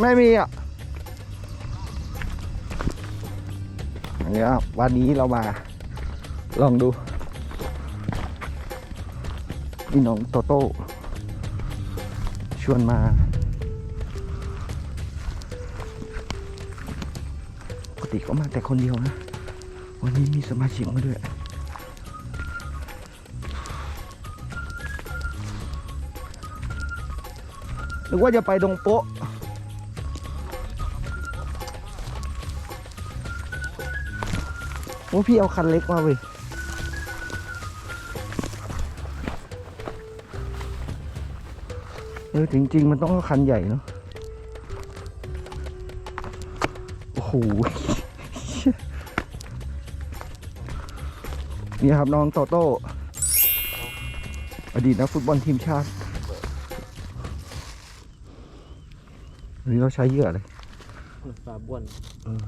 ไม่มีอะนี่ครับวันนี้เรามา ลองดูนี่น้องโตโต้ชวนมา ปกติเขามาแต่คนเดียวนะ วันนี้มีสมาชิกมาด้วยนึกว่าจะไปดงโป๊ะ โอ้พี่เอาคันเล็กมาเว้ยเออจริง ๆ มันต้องเอาคันใหญ่เนาะโอ้โหนี่ครับน้องโตโต้ อดีตนักฟุตบอลทีมชาติวันนี้เราใช้เหยื่ออะไรปลาบ้วนเออ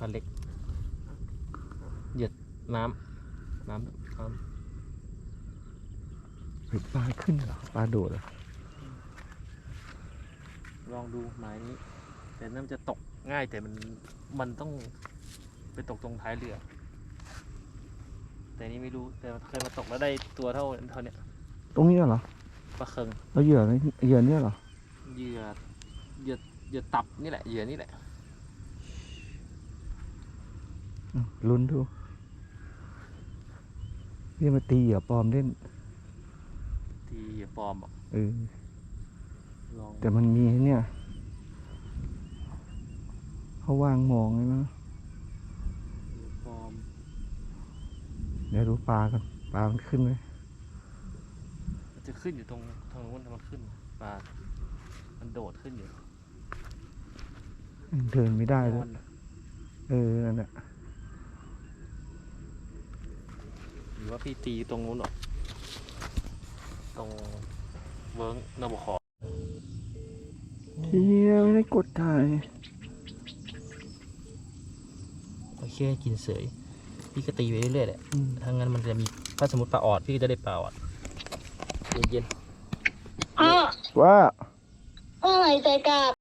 ปลาเล็กเหยียดน้ำน้ำน้เฮ้ยปลาขึ้นเหรอปลาโดดเหรอำลองดูหมายนี้ แต่นั่นจะตกง่ายแต่มันมันต้องไปตกตรงท้ายเรือ แต่นี่ไม่รู้แต่เคยมาตกแล้วได้ตัวเท่าเท่าเนี้ยตรงนี้เหรอปลาเคิงแล้วเหยื่ออะไรเหยื่อเนี่ยเหรอเหยื่อเหยื่อเหยื่อตับนี่แหละเหยื่อนี่แหละอะลุ้นดู พี่มาตีเหยื่อปลอมเล่นที่เหยื่อปลอมอะเออลองแต่มันมีเนี่ยเขาวางมองไงมั้งเหยื่อปลอมเดี๋ยวดูปลากันปลามันขึ้นไหมมันจะขึ้นอยู่ตรงทางนู้นมันขึ้นปลา มันโดดขึ้นอยู่ เดินไม่ได้เลยมันเออ นั่นแหละ ห รือว่าพี่ตีตรงนู้นหรอตรงเวิร์กนบขอเฮียไม่ได้กดถ่ายโอเคกินเสยพี่ก็ตีไปเรื่อยๆแหละอืมถ้างั้นมันจะมีถ้าสมมติปลาออดพี่ก็จะได้ปลาออดเย็นพ่อว่าเมื่อไหร่จะกลับ